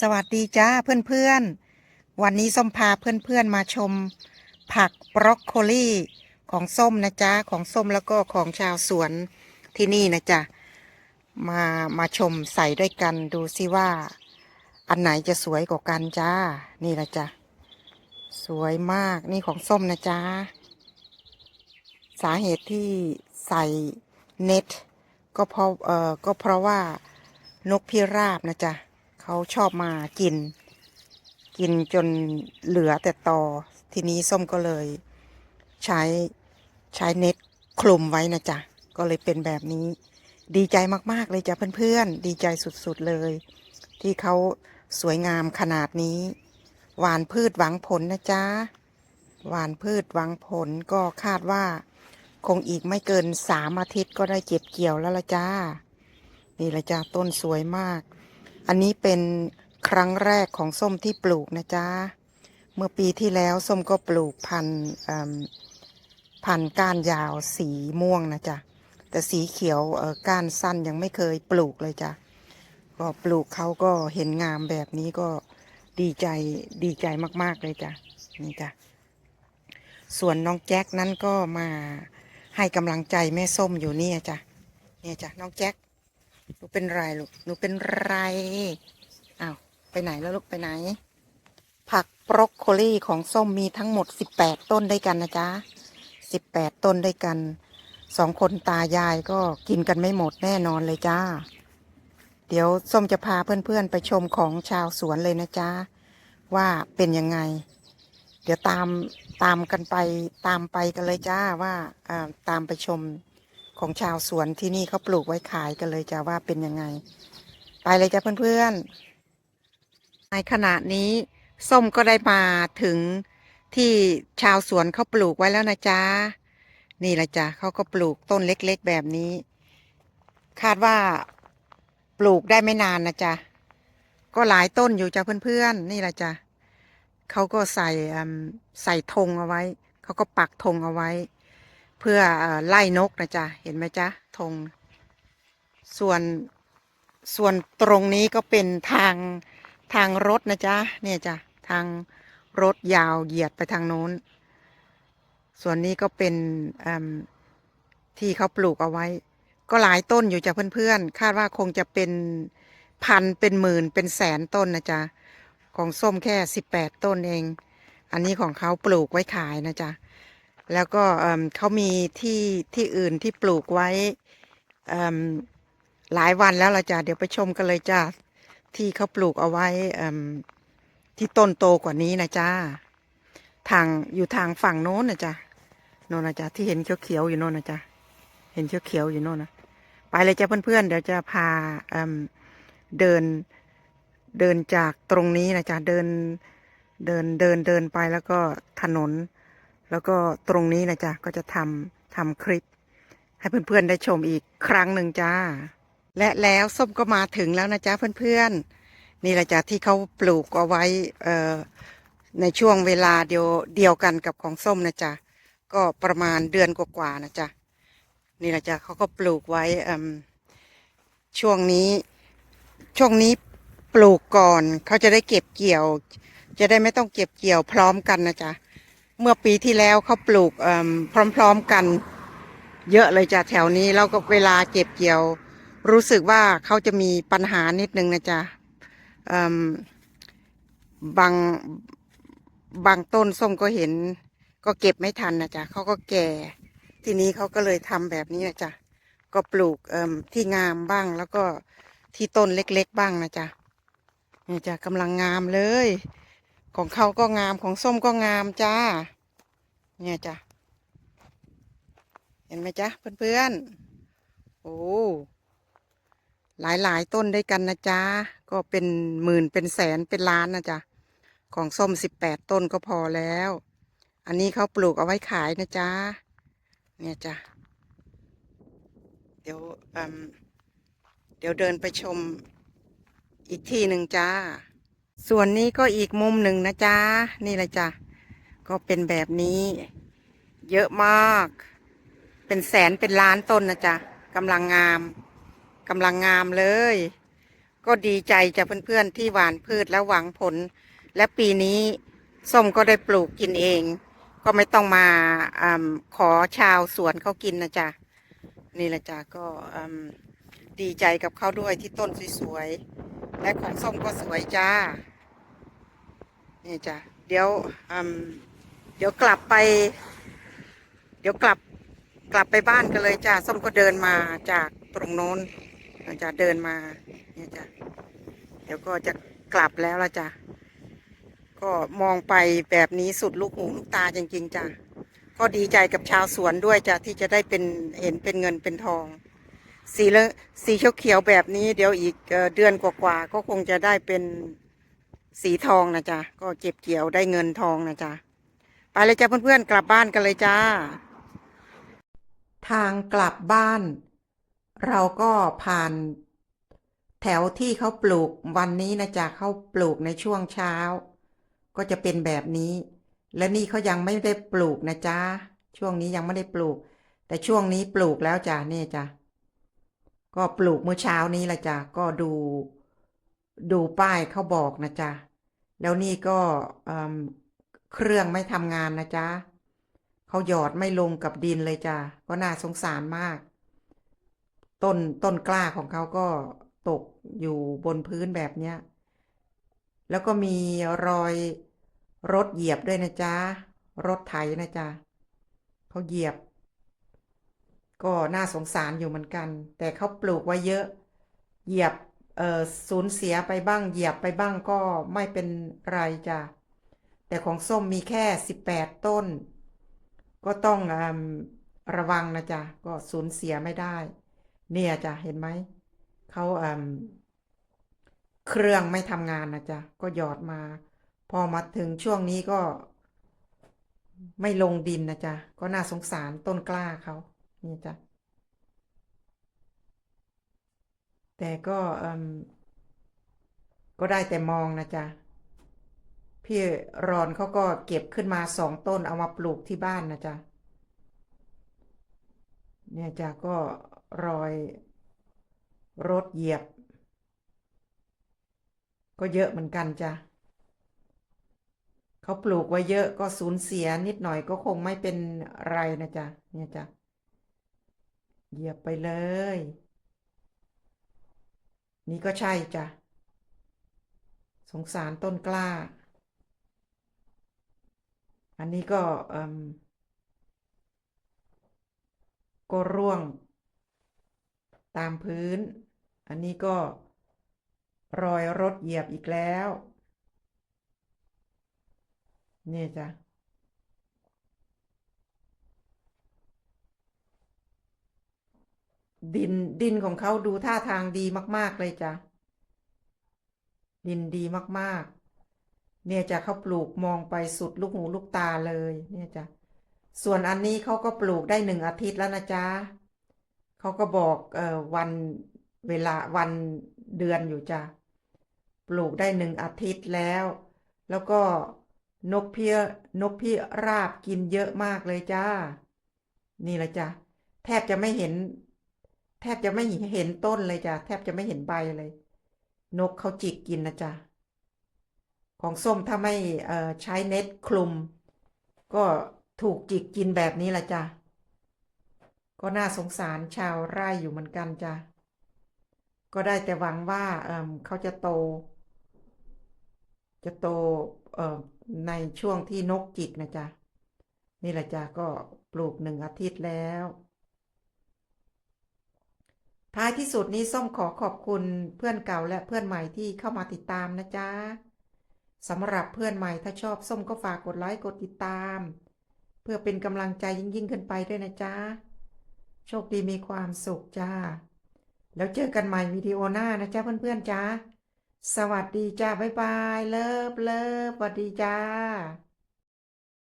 สวัสดีจ้าเพื่อนๆ วันนี้ส้มพาเพื่อนๆมาชม ผักบรอกโคลีของส้มนะจ๊ะของส้มแล้วก็ของชาวสวนที่นี่นะจ๊ะมามาชมใส่ด้วยกันดูซิว่า อันไหนจะสวยกว่ากันจ้า นี่นะจ๊ะสวยมากนี่ของส้มนะจ๊ะสาเหตุที่ใส่เน็ตก็เพราะเอ่อก็เพราะว่านกพิราบนะจ๊ะ เขาชอบมากิน กินจนเหลือแต่ตอ ทีนี้ส้มก็เลยใช้ใช้เน็ตคลุมไว้นะจ๊ะ ก็เลยเป็นแบบนี้ ดีใจมากๆเลยจ้ะเพื่อนๆ ดีใจสุดๆเลย ที่เขาสวยงามขนาดนี้ หวานพืชหวังผลนะจ๊ะ หวานพืชหวังผลก็คาดว่า คงอีกไม่เกินสามอาทิตย์ก็ได้เก็บเกี่ยวแล้วละจ้า นี่ละจ้าต้นสวยมาก อันนี้เป็นครั้งแรกของส้มที่ปลูกนะจ๊ะ เมื่อปีที่แล้วส้มก็ปลูกพันธุ์พันธุ์ก้านยาวสีม่วงนะจ๊ะ แต่สีเขียวก้านสั้นยังไม่เคยปลูกเลยจ้ะ ก็ปลูกเขาก็เห็นงามแบบนี้ก็ดีใจดีใจมาก ๆ เลยจ้ะ นี่จ้ะ ส่วนน้องแจ็คนั้นก็มาให้กำลังใจแม่ส้มอยู่เนี่ยจ้ะ เนี่ยจ้ะน้องแจ็ค หนูเป็นไรลูกหนูเป็นไรอ้าวไปไหนแล้วลูกไปไหน ผักบรอกโคลีของส้มมีทั้งหมดสิบแปดต้นด้วยกันนะจ๊ะสิบแปดต้นด้วยกันสองคนตายายก็กินกันไม่หมดแน่นอนเลยจ้า เดี๋ยวส้มจะพาเพื่อนๆไปชมของชาวสวนเลยนะจ๊ะว่าเป็นยังไง เดี๋ยวตามตามกันไปตามไปกันเลยจ้าว่าอ่าตามไปชม ของชาวสวนที่นี่เขาปลูกไว้ขายกันเลยจ้าว่าเป็นยังไง ไปเลยจ้าเพื่อนๆ ในขณะนี้ส้มก็ได้มาถึงที่ชาวสวนเขาปลูกไว้แล้วนะจ๊ะนี่แหละจ้ะเขาก็ปลูกต้นเล็กๆแบบนี้ คาดว่าปลูกได้ไม่นานนะจ๊ะก็หลายต้นอยู่จ้ะเพื่อนๆ นี่แหละจ้ะเขาก็ใส่ใส่ธงเอาไว้ เขาก็ปักธงเอาไว้ พื่ออไล่นกนะจ๊ะ เห็นไหมจ๊ะธงส่วนส่วนตรงนี้ก็เป็นทางทางรถนะจ๊ะเนี่ยจ้ะทางรถยาวเหยียดไปทางโน้น ส่วนนี้ก็เป็นที่เขาปลูกเอาไว้ ก็หลายต้นอยู่จ้ะเพื่อนๆ คาดว่าคงจะเป็นพันเป็นหมื่นเป็นแสนต้นนะจ๊ะ ของส้มแค่สิบแปดต้นเอง อันนี้ของเขาปลูกไว้ขายนะจ๊ะ แล้วก็เขามีที่ที่อื่นที่ปลูกไว้หลายวันแล้วละจ้ะเดี๋ยวไปชมกันเลยจ้ะที่เขาปลูกเอาไว้ที่ต้นโตกว่านี้นะจ้าทางอยู่ทางฝั่งโน้นนะจ๊ะโน่นนะจ๊ะที่เห็นเขียวๆอยู่โน่นนะจ๊ะเห็นเขียวๆอยู่โน่นนะไปเลยจ้ะเพื่อนๆเดี๋ยวจะพาเเดินเดินจากตรงนี้นะจ๊ะเดินเดินเดินเดินไปแล้วก็ถนน แล้วก็ตรงนี้นะจ๊ะก็จะทำทำคลิป ให้เพื่อนๆได้ชมอีกครั้งหนึ่งจ้า และแล้วส้มก็มาถึงแล้วนะจ๊ะเพื่อนๆ นี่แหละจ้ะที่เขาปลูกเอาไว้เอ่อในช่วงเวลาเดียวเดียวกันกับของส้มนะจ๊ะก็ประมาณเดือนกว่าๆนะจ๊ะนี่แหละจ้ะเขาก็ปลูกไว้เอิ่มช่วงนี้ช่วงนี้ปลูกก่อนเขาจะได้เก็บเกี่ยว จะได้ไม่ต้องเก็บเกี่ยวพร้อมกันนะจ๊ะ เมื่อปีที่แล้วเขาปลูกพร้อมๆกัน เยอะเลยจ้ะแถวนี้แล้วก็เวลาเก็บเกี่ยว รู้สึกว่าเขาจะมีปัญหานิดนึงนะจ๊ะบางบางต้นส้มก็เห็น ก็เก็บไม่ทันนะจ๊ะเขาก็แก่ ทีนี้เขาก็เลยทำแบบนี้นะจ๊ะก็ปลูกที่งามบ้าง แล้วก็ที่ต้นเล็ก ๆ บ้างนะจ๊ะนี่จ้ะกำลังงามเลย ของเขาก็งามของส้มก็งามจ้า เนี่ยจ้ะเห็นไหมจ๊ะเพื่อนๆ โอ้ หลายๆต้นด้วยกันนะจ๊ะ ก็เป็นหมื่นเป็นแสนเป็นล้านนะจ๊ะ ของส้มสิบแปดต้นก็พอแล้ว อันนี้เขาปลูกเอาไว้ขายนะจ๊ะ เนี่ยจ้ะ เดี๋ยวเดี๋ยวเดินไปชมอีกที่หนึ่งจ้า ส่วนนี้ก็อีกมุมหนึ่งนะจ๊ะ นี่เลยจ้ะ ก็เป็นแบบนี้ เยอะมาก เป็นแสนเป็นล้านต้นนะจ๊ะกำลังงามกำลังงามเลย ก็ดีใจจ้ะเพื่อนๆที่หวานพืชแล้วหวังผล และปีนี้ส้มก็ได้ปลูกกินเอง ก็ไม่ต้องมาอขอชาวสวนเขากินนะจ๊ะ นี่แหละจ้ะก็ ดีใจกับเขาด้วยที่ต้นสวยๆ และของส้มก็สวยจ้า นี่จ้ะ เดี๋ยวเดี๋ยวกลับไป เดี๋ยวกลับกลับไปบ้านกันเลยจ้า ส้มก็เดินมาจากตรงโน้นจะเดินมา เนี่ยจ้ะเดี๋ยวก็จะกลับแล้วละจ้ะก็มองไปแบบนี้สุดลูกหูลูกตาจริง ๆจ้ะก็ดีใจกับชาวสวนด้วยจ้ะที่จะได้เป็นเห็นเป็นเงินเป็นทอง สีเลสีเขียวๆแบบนี้เดี๋ยวอีกเอ่อเดือนกว่าๆก็คงจะได้เป็นสีทองนะจ๊ะ ก็เก็บเกี่ยวได้เงินทองนะจ๊ะ ไปเลยจ้ะเพื่อนๆ กลับบ้านกันเลยจ้า ทางกลับบ้าน เราก็ผ่าน แถวที่เขาปลูกวันนี้นะจ๊ะเขาปลูกในช่วงเช้า ก็จะเป็นแบบนี้ และนี่เขายังไม่ได้ปลูกนะจ๊ะ ช่วงนี้ยังไม่ได้ปลูก แต่ช่วงนี้ปลูกแล้วจ้ะนี่จ้ะ ก็ปลูกเมื่อเช้านี้ละจ้ะก็ดู ดูป้ายเขาบอกนะจ๊ะแล้วนี่ก็เครื่องไม่ทำงานนะจ๊ะเขาหยอดไม่ลงกับดินเลยจ้ะก็น่าสงสารมาก ต้นต้นกล้าของเขาก็ตกอยู่บนพื้นแบบเนี้ย แล้วก็มีรอยรถเหยียบด้วยนะจ๊ะรถไถนะจ๊ะเขาเหยียบ ก็น่าสงสารอยู่เหมือนกัน แต่เขาปลูกไว้เยอะ เหยียบเอ่อสูญเสียไปบ้าง เหยียบไปบ้างก็ไม่เป็นไรจ้ะแต่ของส้มมีแค่สิบแปดต้น ก็ต้องอระวังนะจ๊ะก็สูญเสียไม่ได้ เนี่ยจ้ะเห็นไหมเขาเครื่องไม่ทำงานนะจ๊ะก็หยอดมา พอมาถึงช่วงนี้ก็ไม่ลงดินนะจ๊ะก็น่าสงสารต้นกล้าเขา นี่จ้ะ แต่ก็ก็ได้แต่มองนะจ๊ะ พี่รอนเขาก็เก็บขึ้นมาสองต้นเอามาปลูกที่บ้านนะจ๊ะ เนี่ยจ้ะก็รอยรถเหยียบ ก็เยอะเหมือนกันจ้ะเขาปลูกไว้เยอะก็สูญเสียนิดหน่อยก็คงไม่เป็นไรนะจ๊ะเนี่ยจ้ะ เหยียบไปเลย นี่ก็ใช่จ้ะ สงสารต้นกล้า อันนี้ก็เอืมก็ร่วง ตามพื้น อันนี้ก็รอยรถเหยียบอีกแล้ว นี่จ้ะ ดินดินของเขาดูท่าทางดีมาก ๆ เลยจ้ะ ดินดีมาก ๆ เนี่ยจ้ะเขาปลูกมองไปสุดลูกหูลูกตาเลย เนี่ยจ้ะ ส่วนอันนี้เขาก็ปลูกได้หนึ่งอาทิตย์แล้วนะจ๊ะเขาก็บอกเอ่อวันเวลาวันเดือนอยู่จ้ะ ปลูกได้หนึ่งอาทิตย์แล้ว แล้วก็นกเพี้ยนกพิราบกินเยอะมากเลยจ้า นี่แหละจ้ะ แทบจะไม่เห็น แทบจะไม่เห็นต้นเลยจ้ะแทบจะไม่เห็นใบเลย นกเขาจิกกินนะจ๊ะของส้มถ้าไม่ใช้เน็ตคลุม ก็ถูกจิกกินแบบนี้แหละจ้ะก็น่าสงสารชาวไร่อยู่เหมือนกันจ้ะก็ได้แต่หวังว่าเเขาจะโต จะโตในช่วงที่นกจิกนะจ๊ะนี่แหละจ้ะก็ปลูกหนึ่งอาทิตย์แล้ว ท้ายที่สุดนี้ส้มขอขอบคุณเพื่อนเก่าและเพื่อนใหม่ที่เข้ามาติดตามนะจ๊ะสำหรับเพื่อนใหม่ถ้าชอบส้มก็ฝากกดไลค์กดติดตาม เพื่อเป็นกำลังใจยิ่งยิ่งขึ้นไปด้วยนะจ๊ะ โชคดีมีความสุขจ้า แล้วเจอกันใหม่วิดีโอหน้านะจ๊ะเพื่อนๆจ้าสวัสดีจ้าบ๊ายบายเลิฟเลิฟสวัสดีจ้า